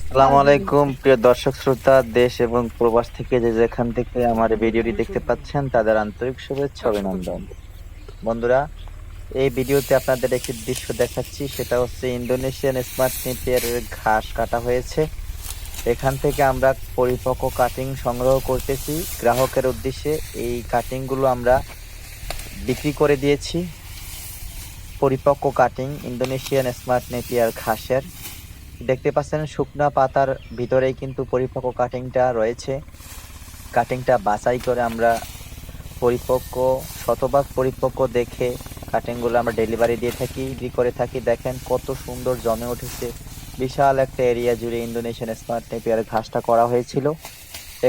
আসসালামু আলাইকুম, প্রিয় দর্শক শ্রোতা, দেশ এবং প্রবাস থেকে যে যেখান থেকে আমার ভিডিওটি দেখতে পাচ্ছেন, তাদের আন্তরিক শুভেচ্ছা অভিনন্দন। বন্ধুরা, এই ভিডিওতে আপনাদের একটি দৃশ্য দেখাচ্ছি, সেটা হচ্ছে ইন্দোনেশিয়ান স্মার্ট নেপিয়ার ঘাস কাটা হয়েছে। এখান থেকে আমরা পরিপক্ক কাটিং সংগ্রহ করতেছি। গ্রাহকের উদ্দেশ্যে এই কাটিংগুলো আমরা বিক্রি করে দিয়েছি। পরিপক্ক কাটিং ইন্দোনেশিয়ান স্মার্ট নেপিয়ার ঘাসের। দেখতে পাচ্ছেন শুকনা পাতার ভিতরেই কিন্তু পরিপক্ক কাটিংটা রয়েছে। কাটিংটা বাছাই করে আমরা পরিপক্ক, শতভাগ পরিপক্ক দেখে কাটিংগুলো আমরা ডেলিভারি দিয়ে থাকি, বিক্রি করে থাকি। দেখেন কত সুন্দর জমে উঠেছে। বিশাল একটা এরিয়া জুড়ে ইন্দোনেশিয়ান স্মার্ট নেপিয়ার ঘাসটা করা হয়েছিল।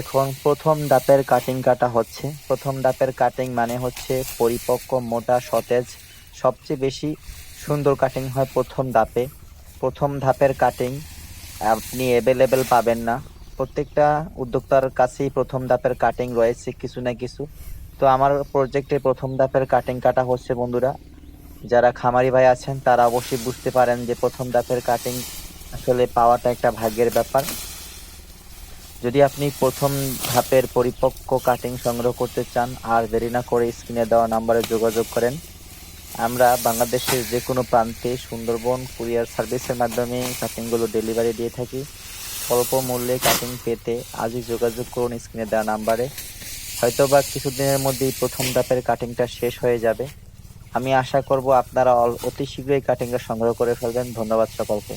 এখন প্রথম দাপের কাটিং কাটা হচ্ছে। প্রথম দাপের কাটিং মানে হচ্ছে পরিপক্ক, মোটা, সতেজ, সবচেয়ে বেশি সুন্দর কাটিং হয় প্রথম দাপে প্রথম ধাপের কাটিং আপনি অ্যাভেলেবেল পাবেন না। প্রত্যেকটা উদ্যোক্তার কাছেই প্রথম ধাপের কাটিং রয়েছে কিছু না কিছু। তো আমার প্রজেক্টে প্রথম ধাপের কাটিং কাটা হচ্ছে বন্ধুরা। যারা খামারি ভাই আছেন, তারা অবশ্যই বুঝতে পারেন যে প্রথম ধাপের কাটিং আসলে পাওয়াটা একটা ভাগ্যের ব্যাপার। যদি আপনি প্রথম ধাপের পরিপক্ক কাটিং সংগ্রহ করতে চান, আর দেরি না করে স্ক্রিনে দেওয়া নাম্বারে যোগাযোগ করেন। আমরা বাংলাদেশের যে কোনো প্রান্তে সুন্দরবন কুরিয়ার সার্ভিসের মাধ্যমে কাটিংগুলো ডেলিভারি দিয়ে থাকি। অল্প মূল্যে কাটিং পেতে আজই যোগাযোগ করুন স্ক্রিনে দেওয়া নাম্বারে। হয়তোবা কিছুদিনের মধ্যেই প্রথম ধাপের কাটিংটা শেষ হয়ে যাবে। আমি আশা করব আপনারা অতি শীঘ্রই কাটিংটা সংগ্রহ করে ফেলবেন। ধন্যবাদ সকলকে।